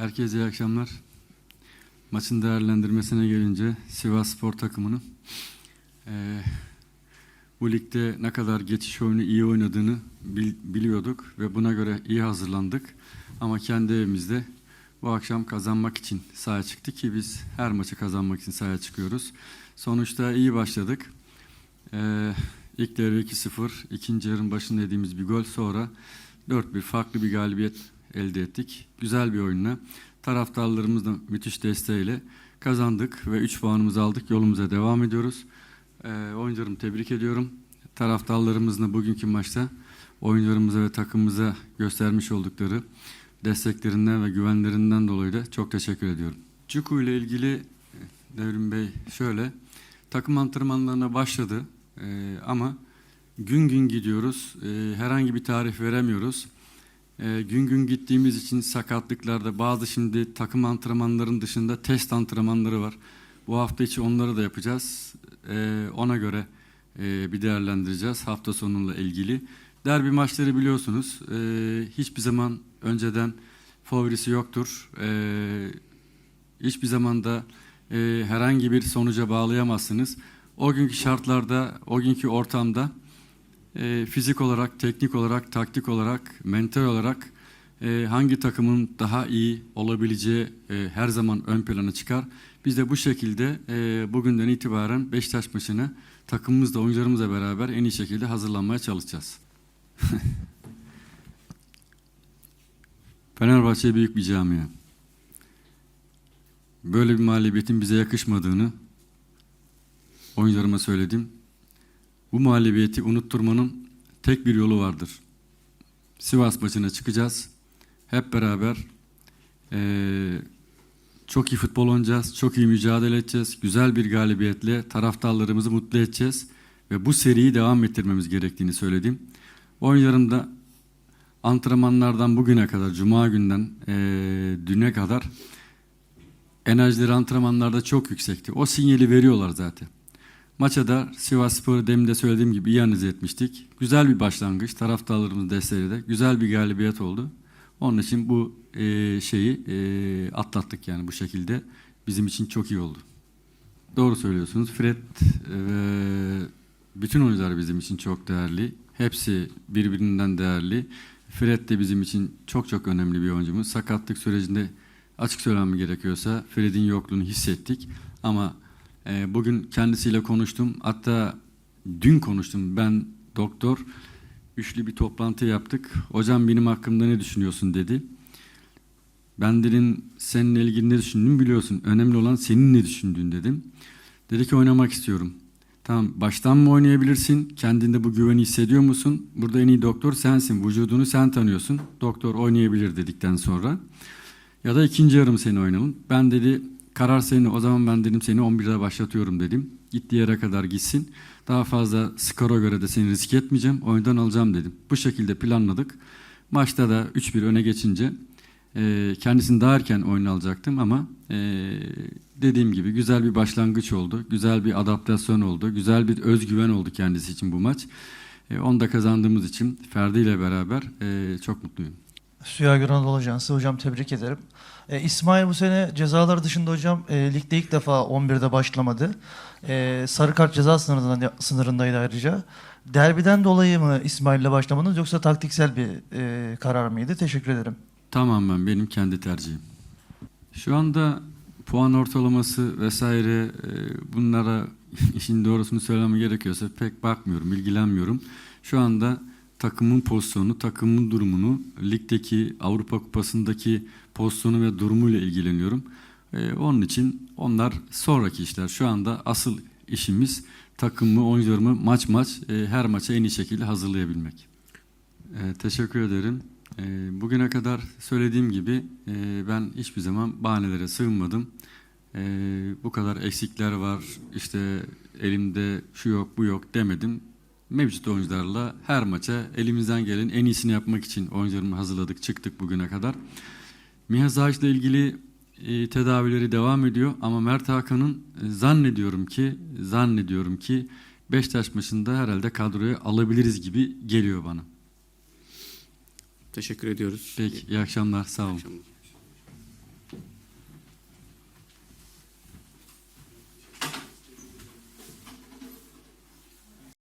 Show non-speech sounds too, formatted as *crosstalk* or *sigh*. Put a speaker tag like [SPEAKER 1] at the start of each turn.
[SPEAKER 1] Herkese iyi akşamlar. Maçın değerlendirmesine gelince Sivas Spor takımını eee, bu ligde ne kadar geçiş oyunu iyi oynadığını bil- biliyorduk ve buna göre iyi hazırlandık. Ama kendi evimizde bu akşam kazanmak için sahaya çıktık ki biz her maçı kazanmak için sahaya çıkıyoruz. Sonuçta iyi başladık. Eee ilk devre 2-0, ikinci yarının başında yediğimiz bir gol sonra 4-1 farklı bir galibiyet elde ettik. Güzel bir oyunla taraftarlarımızın müthiş desteğiyle kazandık ve 3 puanımızı aldık. Yolumuza devam ediyoruz. Ee, oyuncularımı tebrik ediyorum. Taraftarlarımızla bugünkü maçta oyuncularımıza ve takımımıza göstermiş oldukları desteklerinden ve güvenlerinden dolayı da çok teşekkür ediyorum. Cuku ile ilgili Devrim Bey şöyle takım antrenmanlarına başladı Ee, ama gün gün gidiyoruz. Ee, herhangi bir tarih veremiyoruz. Ee, gün gün gittiğimiz için sakatlıklarda bazı şimdi takım antrenmanların dışında test antrenmanları var. Bu hafta içi onları da yapacağız. Ee, ona göre e, bir değerlendireceğiz hafta sonuyla ilgili. Derbi maçları biliyorsunuz. Ee, hiçbir zaman önceden favorisi yoktur. Hiçbir zaman da e, herhangi bir sonuca bağlayamazsınız. O günkü şartlarda, o günkü ortamda e, fizik olarak, teknik olarak, taktik olarak, mental olarak e, hangi takımın daha iyi olabileceği e, her zaman ön plana çıkar. Biz de bu şekilde e, bugünden itibaren Beşiktaş maçına takımımızla, oyuncularımızla beraber en iyi şekilde hazırlanmaya çalışacağız. *laughs* Fenerbahçe büyük bir camia. Böyle bir mağlubiyetin bize yakışmadığını oyuncularıma söyledim. Bu mağlubiyeti unutturmanın tek bir yolu vardır. Sivas maçına çıkacağız. Hep beraber eee, çok iyi futbol oynayacağız, çok iyi mücadele edeceğiz. Güzel bir galibiyetle taraftarlarımızı mutlu edeceğiz. Ve bu seriyi devam ettirmemiz gerektiğini söyledim. Oyuncularım da antrenmanlardan bugüne kadar, cuma günden eee, düne kadar enerjileri antrenmanlarda çok yüksekti. O sinyali veriyorlar zaten. Maça da Sivas Spor'u demin de söylediğim gibi iyi analiz etmiştik. Güzel bir başlangıç. Taraftarlarımız desteğiyle de güzel bir galibiyet oldu. Onun için bu e, şeyi e, atlattık yani bu şekilde. Bizim için çok iyi oldu. Doğru söylüyorsunuz. Fred ve bütün oyuncular bizim için çok değerli. Hepsi birbirinden değerli. Fred de bizim için çok çok önemli bir oyuncumuz. Sakatlık sürecinde açık söylemem gerekiyorsa Fred'in yokluğunu hissettik. Ama e, bugün kendisiyle konuştum. Hatta dün konuştum. Ben doktor üçlü bir toplantı yaptık. Hocam benim hakkımda ne düşünüyorsun dedi. Ben dedim seninle ilgili ne düşündüğümü biliyorsun. Önemli olan senin ne düşündüğün dedim. Dedi ki oynamak istiyorum. Tamam baştan mı oynayabilirsin? Kendinde bu güveni hissediyor musun? Burada en iyi doktor sensin. Vücudunu sen tanıyorsun. Doktor oynayabilir dedikten sonra. Ya da ikinci yarım seni oynayalım. Ben dedi karar senin. O zaman ben dedim seni 11'de başlatıyorum dedim. Gittiği yere kadar gitsin. Daha fazla skora göre de seni risk etmeyeceğim. Oyundan alacağım dedim. Bu şekilde planladık. Maçta da 3-1 öne geçince e, kendisini daha erken oyuna alacaktım ama e, dediğim gibi güzel bir başlangıç oldu. Güzel bir adaptasyon oldu. Güzel bir özgüven oldu kendisi için bu maç. E, onu da kazandığımız için Ferdi ile beraber e, çok mutluyum.
[SPEAKER 2] Suya Anadolu Ajansı hocam tebrik ederim. E, İsmail bu sene cezalar dışında hocam e, ligde ilk defa 11'de başlamadı. E, sarı kart ceza sınırında, sınırındaydı ayrıca. Derbiden dolayı mı İsmail'le başlamadınız yoksa taktiksel bir e, karar mıydı? Teşekkür ederim.
[SPEAKER 1] Tamamen benim kendi tercihim. Şu anda puan ortalaması vesaire e, bunlara *laughs* işin doğrusunu söylemem gerekiyorsa pek bakmıyorum, ilgilenmiyorum. Şu anda takımın pozisyonu, takımın durumunu, ligdeki Avrupa Kupası'ndaki pozisyonu ve durumuyla ilgileniyorum. E, onun için onlar sonraki işler. Şu anda asıl işimiz takımımı, oyuncularımı maç maç e, her maça en iyi şekilde hazırlayabilmek. E, teşekkür ederim. E, bugüne kadar söylediğim gibi e, ben hiçbir zaman bahanelere sığınmadım. E, bu kadar eksikler var, işte elimde şu yok bu yok demedim. Mevcut oyuncularla her maça elimizden gelen en iyisini yapmak için oyuncularımı hazırladık, çıktık bugüne kadar. Mihaz Ağaç'la ilgili e, tedavileri devam ediyor ama Mert Hakan'ın e, zannediyorum ki zannediyorum ki Beşiktaş maçında herhalde kadroya alabiliriz gibi geliyor bana.
[SPEAKER 3] Teşekkür ediyoruz.
[SPEAKER 1] Peki iyi akşamlar sağ olun.
[SPEAKER 3] akşamlar.